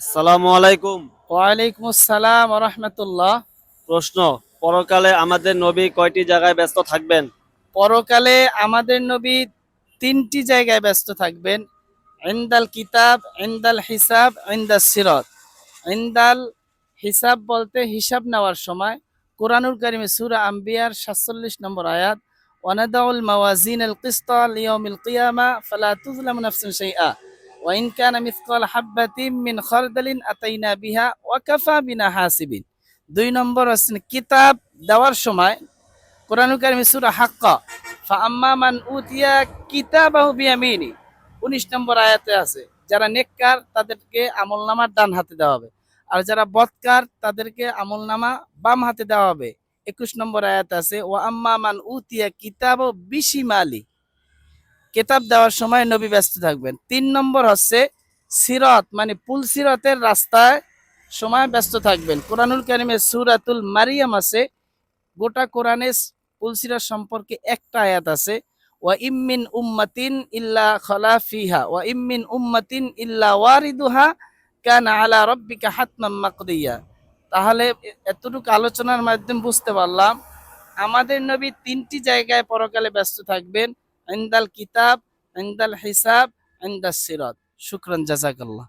আসসালামু আলাইকুম। ওয়ালাইকুম আসসালাম রহমতুল্লাহ। প্রশ্ন পরকালে আমাদের নবী কয়টি জায়গায় ব্যস্ত থাকবেন? পরকালে আমাদের নবী তিনটি জায়গায় ব্যস্ত থাকবেন। ইন্দাল কিতাব ইন্দাল হিসাব ইন্দাল সিরত। ইন্দাল হিসাব বলতে হিসাব নেওয়ার সময় কোরআনুল কারিমে সুরা আম্বিয়ার সাতচল্লিশ নম্বর আয়াত ওয়ানাদাউল মাওয়াজিন আল কিস্তা লিয়াউমিল কিয়ামা ফালা তুজলামু নাফসুন শাইআ। ওয়া ইন কানা মিসকাল হাববাতিন মিন খারদালিন আতাইনা বিহা ওয়া কাফা বিনা হাসিবিন দুই নম্বর হচ্ছেন কিতাব দেওয়ার সময় কোরআনুল কারিমে সুরা হাক্কা, ফাআম্মা মান উতিয়া কিতাবাহু বিয়ামিনি। 19 নম্বর আয়াতে আছে, যারা নেককার তাদেরকে আমলনামার ডান হাতে দেওয়া হবে, আর যারা বৎকার তাদেরকে আমলনামা বাম হাতে দেওয়া হবে। 21 নম্বর আয়াত আছে ও আম্মা মান উতিয়া কিতাব বিশিমালি। কিতাব দেওয়ার সময় নবী ব্যস্ত থাকবেন। তিন নম্বর হচ্ছে সিরত মানে পুল সিরতের রাস্তায় সময় ব্যস্ত থাকবেন। কোরআনুল কারিমে সুরাতুল মারিয়াম আছে, গোটা কোরআনে পুলসিরাত সম্পর্কে একটা আয়াত আছে, ওয়া ইম্মিন উম্মাতিন ইল্লা খলা ফিহা, ওয়া ইম্মিন উম্মাতিন ইল্লা ওয়ারিদুহা, কানা আলা রাব্বিকা হাতমাম মাকদিয়া। তাহলে এতটুকু আলোচনার মাধ্যমে বুঝতে পারলাম, আমাদের নবী তিনটি জায়গায় পরকালে ব্যস্ত থাকবেন। ইন্দাল কিতাব ইন্দাল হিসাব ইন্দাল সিরাত শুকরান জাজাকাল্লাহ